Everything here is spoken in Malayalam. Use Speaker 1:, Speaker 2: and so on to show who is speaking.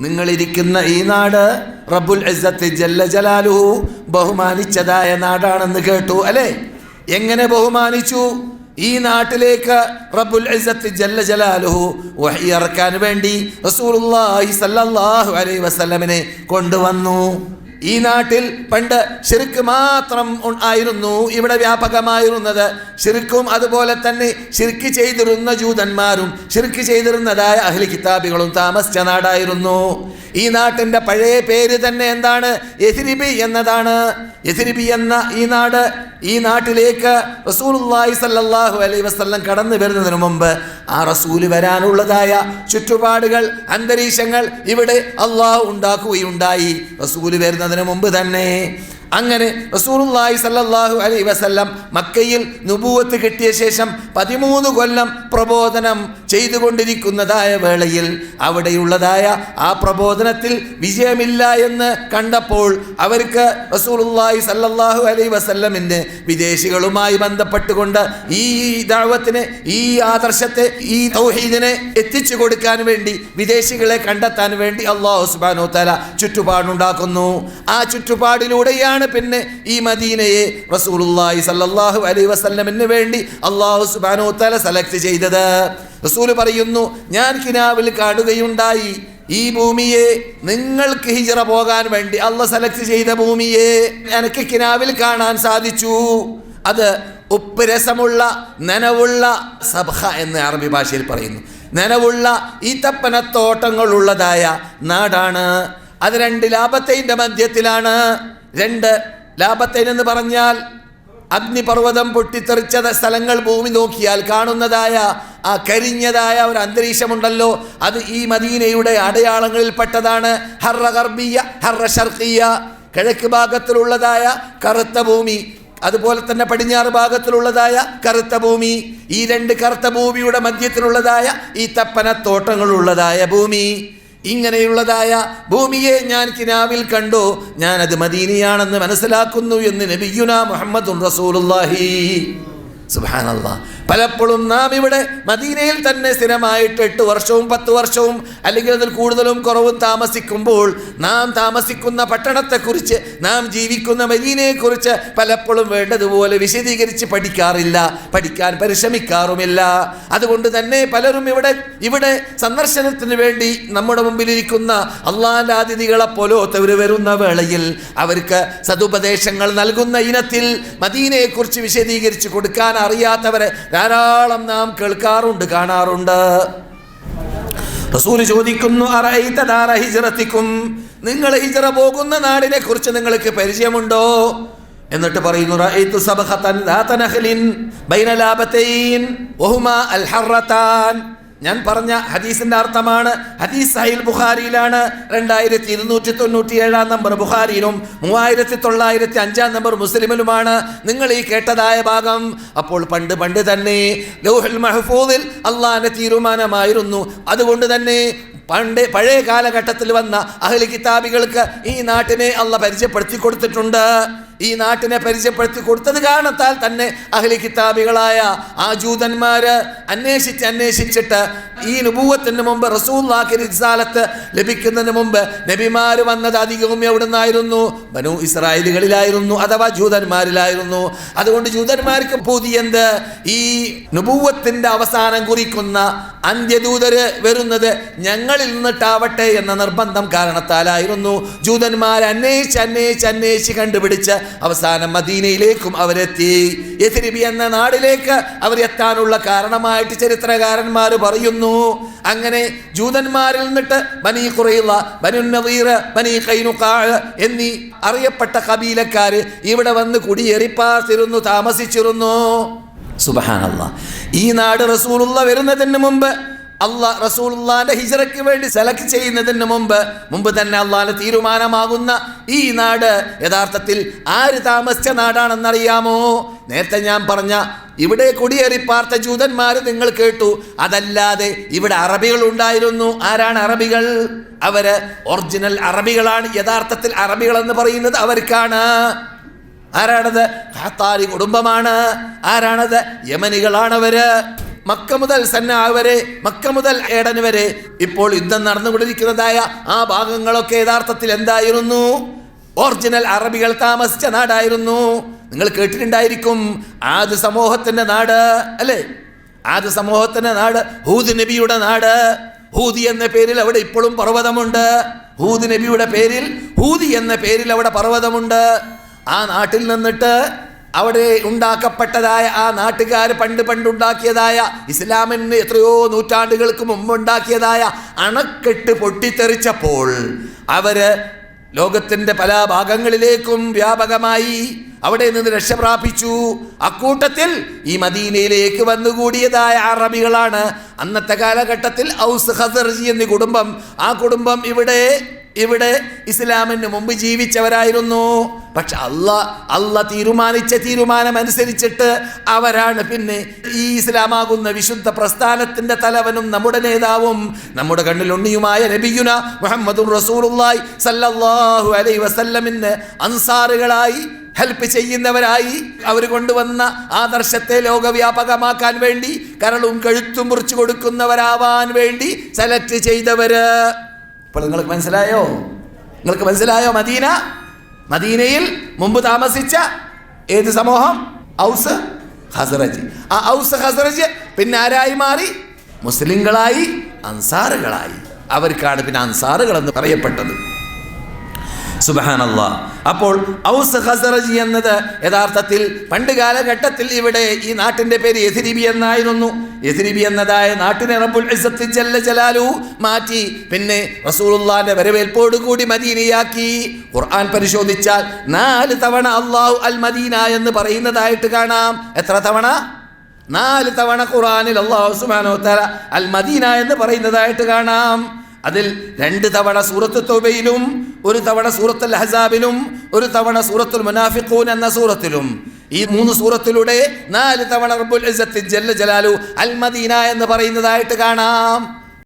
Speaker 1: നിങ്ങളിരിക്കുന്ന ഈ നാട് റബ്ബുൽ ഇസ്സത്ത് ജല്ല ജലാലുഹു ബഹുമാനിച്ചതായ നാടാണെന്ന് കേട്ടു അല്ലേ? എങ്ങനെ ബഹുമാനിച്ചു? ഈ നാട്ടിലേക്ക് റബ്ബുൽ ഇസ്സത്ത് ജല്ല ജലാലുഹു വഹി ഇറക്കാൻ വേണ്ടി റസൂലുള്ളാഹി സല്ലല്ലാഹു അലൈഹി വസല്ലമനെ കൊണ്ടുവന്നു. ഈ നാട്ടിൽ പണ്ട് ശിർക്ക് മാത്രം ആയിരുന്നു ഇവിടെ വ്യാപകമായിരുന്നത്. ശിർക്കും അതുപോലെ തന്നെ ശിർക്ക് ചെയ്തിരുന്ന ജൂതന്മാരും ശിർക്ക് ചെയ്തിരുന്നതായ അഹ്ലി കിതാബികളും താമസിച്ച നാടായിരുന്നു. ഈ നാട്ടിന്റെ പഴയ പേര് തന്നെ എന്താണ്? എഹിരിബി എന്നതാണ്. എഹിരിബി എന്ന ഈ നാട് ഈ നാട്ടിലേക്ക് റസൂലുള്ളാഹി സല്ലല്ലാഹു അലൈഹി വസല്ലം കടന്നു വരുന്നതിന് മുമ്പ് ആ റസൂൽ വരാനുള്ളതായ ചുറ്റുപാടുകൾ അന്തരീക്ഷങ്ങൾ ഇവിടെ അള്ളാഹു ഉണ്ടാക്കുകയുണ്ടായി. റസൂൽ വരുന്നതിന് മുമ്പ് തന്നെ അങ്ങനെ റസൂറുല്ലായി സല്ലാഹു അലൈ വസല്ലം മക്കയിൽ നുപൂവത്ത് കിട്ടിയ ശേഷം പതിമൂന്ന് കൊല്ലം പ്രബോധനം ചെയ്തുകൊണ്ടിരിക്കുന്നതായ വേളയിൽ അവിടെയുള്ളതായ ആ പ്രബോധനത്തിൽ വിജയമില്ല എന്ന് കണ്ടപ്പോൾ അവർക്ക് റസൂലുള്ളാഹി സല്ലാഹു അലൈ വസല്ലമിന്റെ വിദേശികളുമായി ബന്ധപ്പെട്ടുകൊണ്ട് ഈ ദാവത്തിനെ ഈ ആദർശത്തെ ഈ തൗഹീദിനെ എത്തിച്ചു കൊടുക്കാൻ വേണ്ടി വിദേശികളെ കണ്ടെത്താൻ വേണ്ടി അള്ളാഹു സുബ്ഹാനഹു തല ചുറ്റുപാടുണ്ടാക്കുന്നു. ആ ചുറ്റുപാടിലൂടെയാണ് പിന്നെ ഈ മദീനയെ റസൂലുള്ളാഹി സല്ലല്ലാഹു അലൈഹി വസല്ലമിന് വേണ്ടി അള്ളാഹു സുബ്ഹാനഹു തആല സെലക്ട് ചെയ്തത്. റസൂൽ പറയുന്നു ഞാൻ കിനാവിൽ കാണുകയുണ്ടായി. ഈ ഭൂമിയെ നിങ്ങൾക്ക് ഹിജറ പോകാൻ വേണ്ടി അള്ള സെലക്ട് ചെയ്ത ഭൂമിയെ എനിക്ക് കിനാവിൽ കാണാൻ സാധിച്ചു. അത് ഉപ്പ് രസമുള്ള നനവുള്ള സബഹ എന്ന് അറബി ഭാഷയിൽ പറയുന്നു. നനവുള്ള ഈത്തപ്പനത്തോട്ടങ്ങളുള്ളതായ നാടാണ്. അത് രണ്ട് ലാഭത്തൈന്റെ മധ്യത്തിലാണ്. രണ്ട് ലാഭത്തേനെന്ന് പറഞ്ഞാൽ അഗ്നിപർവതം പൊട്ടിത്തെറിച്ച സ്ഥലങ്ങൾ ഭൂമി നോക്കിയാൽ കാണുന്നതായ ആ കരിഞ്ഞതായ ഒരു അന്തരീക്ഷമുണ്ടല്ലോ. അത് ഈ മദീനയുടെ അടയാളങ്ങളിൽപ്പെട്ടതാണ് ഹർറ ഗർബിയ ഹർറ ഷർക്കിയ കിഴക്ക് ഭാഗത്തിലുള്ളതായ കറുത്ത ഭൂമി. അതുപോലെ തന്നെ പടിഞ്ഞാറ് ഭാഗത്തിലുള്ളതായ കറുത്ത ഭൂമി. ഈ രണ്ട് കറുത്ത ഭൂമിയുടെ മധ്യത്തിലുള്ളതായ ഈ തപ്പനത്തോട്ടങ്ങളുള്ളതായ ഭൂമി. ഇങ്ങനെയുള്ളതായ ഭൂമിയെ ഞാൻ കിനാവിൽ കണ്ടു. ഞാൻ അത് മദീനയാണെന്ന് മനസ്സിലാക്കുന്നു എന്ന് നബിയുന മുഹമ്മദുൻ റസൂലുള്ളാഹി. സുബ്ഹാനല്ലാ. പലപ്പോഴും നാം ഇവിടെ മദീനയിൽ തന്നെ സ്ഥിരമായിട്ട് എട്ട് വർഷവും പത്ത് വർഷവും അല്ലെങ്കിൽ അതിൽ കൂടുതലും കുറവും താമസിക്കുമ്പോൾ നാം താമസിക്കുന്ന പട്ടണത്തെക്കുറിച്ച് നാം ജീവിക്കുന്ന മദീനയെക്കുറിച്ച് പലപ്പോഴും വേണ്ടതുപോലെ വിശദീകരിച്ച് പഠിക്കാറില്ല പഠിക്കാൻ പരിശ്രമിക്കാറുമില്ല. അതുകൊണ്ട് തന്നെ പലരും ഇവിടെ ഇവിടെ സന്ദർശനത്തിന് വേണ്ടി നമ്മുടെ മുമ്പിലിരിക്കുന്ന അള്ളാന്റെ അതിഥികളെ പോലോത്തവർ വരുന്ന വേളയിൽ അവർക്ക് സതുപദേശങ്ങൾ നൽകുന്ന ഇനത്തിൽ മദീനയെക്കുറിച്ച് വിശദീകരിച്ച് കൊടുക്കാൻ അറിയാത്തവരെ ധാരാളം നാം കേൾക്കാറുണ്ട് കാണാറുണ്ട്. റസൂൽ ചോദിക്കുന്നു "അറഅയ്ത ദാര ഹിജ്റത്തിക്കും? നിങ്ങൾ ഹിജറ പോകുന്ന നാടിനെ കുറിച്ച് നിങ്ങൾക്ക് പരിചയമുണ്ടോ? എന്നിട്ട് പറയുന്നു നഖ്ലിൻ ബൈന ലാബതൈൻ അൽ ഹർറതാൻ ഞാൻ പറഞ്ഞ ഹദീസിന്റെ അർത്ഥമാണ്. ഹദീസ് സഹീൽ ബുഖാരിയിലാണ്. രണ്ടായിരത്തി ഇരുന്നൂറ്റി തൊണ്ണൂറ്റി ഏഴാം നമ്പർ ബുഖാരിയിലും മൂവായിരത്തി തൊള്ളായിരത്തി അഞ്ചാം നമ്പർ മുസ്ലിമിലുമാണ്. നിങ്ങൾ ഈ കേട്ടതായ ഭാഗം അപ്പോൾ പണ്ട് പണ്ട് തന്നെ ലൗഹുൽ മഹഫൂദിൽ അള്ളാന്റെ തീരുമാനമായിരുന്നു. അതുകൊണ്ട് തന്നെ പണ്ട് പഴയ കാലഘട്ടത്തിൽ വന്ന അഹ്ലി കിതാബികൾക്ക് ഈ നാട്ടിനെ അള്ള പരിചയപ്പെടുത്തി കൊടുത്തിട്ടുണ്ട്. ഈ നാട്ടിനെ പരിചയപ്പെടുത്തി കൊടുത്തത് കാരണത്താൽ തന്നെ അഹ്ലി കിതാബികളായ ആ ജൂതന്മാര് അന്വേഷിച്ച് അന്വേഷിച്ചിട്ട് ഈ നുപൂവത്തിന് മുമ്പ് റസൂല്ലാക്കി റിസാലത്ത് ലഭിക്കുന്നതിന് മുമ്പ് നബിമാര് വന്നത് അധികവും എവിടെ നിന്നായിരുന്നു ബനു ഇസ്രായേലുകളിലായിരുന്നു അഥവാ ജൂതന്മാരിലായിരുന്നു. അതുകൊണ്ട് ജൂതന്മാർക്ക് പുതിയെന്ത് ഈ നുപൂവത്തിന്റെ അവസാനം കുറിക്കുന്ന അന്ത്യദൂതര് വരുന്നത് ഞങ്ങളിൽ നിന്നിട്ടാവട്ടെ എന്ന നിർബന്ധം കാരണത്താലായിരുന്നു. ജൂതന്മാർ അന്വേഷിച്ച് അന്വേഷിച്ച് അന്വേഷിച്ച് കണ്ടുപിടിച്ച് അവസാനം മദീനയിലേക്കും അവരെത്തി. എത്തിരിബി എന്ന നാടിലേക്ക് അവർ എത്താനുള്ള കാരണമായിട്ട് ചരിത്രകാരന്മാർ പറയുന്നു അങ്ങനെ ജൂതന്മാരിൽ നിന്നിട്ട് ബനി കുറയുള്ള ബനു നദീർ ബനി കൈനുക്കാൾ എന്നീ അറിയപ്പെട്ട കബീലക്കാര് ഇവിടെ വന്ന് കുടിയേറിപ്പാർത്തിരുന്നു താമസിച്ചിരുന്നു. സുബഹാനല്ല. ഈ നാട് റസൂലുള്ള വരുന്നതിന് മുമ്പ് അള്ളാഹ് റസൂലുള്ളാന്റെ ഹിജറയ്ക്ക് വേണ്ടി സെലക്ട് ചെയ്യുന്നതിന് മുമ്പ് മുമ്പ് തന്നെ അള്ളാഹിന്റെ തീരുമാനമാകുന്ന ഈ നാട് യഥാർത്ഥത്തിൽ ആര് താമസിച്ച നാടാണെന്നറിയാമോ? നേരത്തെ ഞാൻ പറഞ്ഞ ഇവിടെ കുടിയേറിപ്പാർത്ത ജൂതന്മാർ നിങ്ങൾ കേട്ടു. അതല്ലാതെ ഇവിടെ അറബികൾ ഉണ്ടായിരുന്നു. ആരാണ് അറബികൾ? അവർ ഒറിജിനൽ അറബികളാണ്. യഥാർത്ഥത്തിൽ അറബികൾ എന്ന് പറയുന്നത് അവർക്കാണ്. ആരാണത്? കുടുംബമാണ്. ആരാണത്? യമനികളാണവര്. മക്ക മുതൽ സന്ന വരെ മക്ക മുതൽ ഏടൻ വരെ ഇപ്പോൾ യുദ്ധം നടന്നുകൊണ്ടിരിക്കുന്നതായ ആ ഭാഗങ്ങളൊക്കെ യഥാർത്ഥത്തിൽ എന്തായിരുന്നു? ഒറിജിനൽ അറബികൾ താമസിച്ച നാടായിരുന്നു. നിങ്ങൾ കേട്ടിട്ടുണ്ടായിരിക്കും ആദ്യ സമൂഹത്തിന്റെ നാട് അല്ലേ? ആദ്യ സമൂഹത്തിന്റെ നാട് ഹൂദ് നബിയുടെ നാട്. ഹൂദി എന്ന പേരിൽ അവിടെ ഇപ്പോഴും പർവതമുണ്ട്. ഹൂദ് നബിയുടെ പേരിൽ ഹൂദി എന്ന പേരിൽ അവിടെ പർവതമുണ്ട്. ആ നാട്ടിൽ നിന്നിട്ട് അവിടെ ഉണ്ടാക്കപ്പെട്ടതായ ആ നാട്ടുകാർ പണ്ട് പണ്ടുണ്ടാക്കിയതായ ഇസ്ലാമിന് എത്രയോ നൂറ്റാണ്ടുകൾക്ക് മുമ്പ് ഉണ്ടാക്കിയതായ അണക്കെട്ട് പൊട്ടിത്തെറിച്ചപ്പോൾ അവർ ലോകത്തിന്റെ പല ഭാഗങ്ങളിലേക്കും വ്യാപകമായി അവിടെ നിന്ന് രക്ഷപ്രാപിച്ചു അക്കൂട്ടത്തിൽ ഈ മദീനയിലേക്ക് വന്നുകൂടിയതായ അറബികളാണ്. അന്നത്തെ കാലഘട്ടത്തിൽ ഔസ് ഹസർജി എന്നീ കുടുംബം ആ കുടുംബം ഇവിടെ ഇവിടെ ഇസ്ലാമിന് മുമ്പ് ജീവിച്ചവരായിരുന്നു. പക്ഷെ അല്ല അല്ല തീരുമാനിച്ച തീരുമാനം അനുസരിച്ചിട്ട് അവരാണ് പിന്നെ ഈ ഇസ്ലാമാകുന്ന വിശുദ്ധ പ്രസ്ഥാനത്തിന്റെ തലവനും നമ്മുടെ നേതാവും നമ്മുടെ കണ്ണിലുണ്ണിയുമായ നബിയുന മുഹമ്മദും റസൂലുള്ളാഹി സല്ലല്ലാഹു അലൈഹി വസല്ലമിന് അൻസാറുകളായി ഹെൽപ്പ് ചെയ്യുന്നവരായി അവർ കൊണ്ടുവന്ന ആദർശത്തെ ലോകവ്യാപകമാക്കാൻ വേണ്ടി കരളും കഴുത്തും മുറിച്ചു കൊടുക്കുന്നവരാവാൻ വേണ്ടി സെലക്ട് ചെയ്തവര്. ഇപ്പോൾ നിങ്ങൾക്ക് മനസ്സിലായോ? നിങ്ങൾക്ക് മനസ്സിലായോ മദീന? മദീനയിൽ മുമ്പ് താമസിച്ച ഏത് സമൂഹം? ഔസ് ഹസറജ് ആ ഔസ് ഹസറജ് പിന്നെ ആരായി മാറി? മുസ്ലിങ്ങളായി അൻസാറുകളായി. അവർക്കാണ് പിന്നെ അൻസാറുകൾ എന്ന് പറയപ്പെട്ടത്. സുബഹാനല്ല. അപ്പോൾ ഔസ് ഹസറജ് എന്നത് യഥാർത്ഥത്തിൽ പണ്ട് കാലഘട്ടത്തിൽ ഇവിടെ ഈ നാട്ടിന്റെ പേര് എഥിരിബി എന്നായിരുന്നു. എഥിരിബി എന്നതായ നാട്ടിനെ റബ്ബുൽ ഇസ്സത്ത് ജല്ല ജലാലു മാറ്റി പിന്നെ റസൂലുള്ളാന്റെ വരവേൽപ്പോട് കൂടി മദീനയാക്കി. ഖുർആൻ പരിശോധിച്ചാൽ നാല് തവണ അള്ളാഹു അൽ മദീന എന്ന് പറയുന്നതായിട്ട് കാണാം. എത്ര തവണ? നാല് തവണ ഖുർആനിൽ അള്ളാഹു സുബ്ഹാനഹു തല അൽ മദീന എന്ന് പറയുന്നതായിട്ട് കാണാം. അതിൽ രണ്ട് തവണ സൂറത്ത് തൗബയിലും ഒരു തവണ സൂറത്തുൽ ഹസാബിലും ഒരു തവണ സൂറത്തുൽ മുനാഫിഖൂൻ എന്ന സൂറത്തിലും. ഈ മൂന്ന് സൂറത്തിലൂടെ നാല് തവണ റബ്ബുൽ ഇസ്സത്തി ജല്ല ജലാലു അൽ മദീന എന്ന് പറയുന്നതായിട്ട് കാണാം.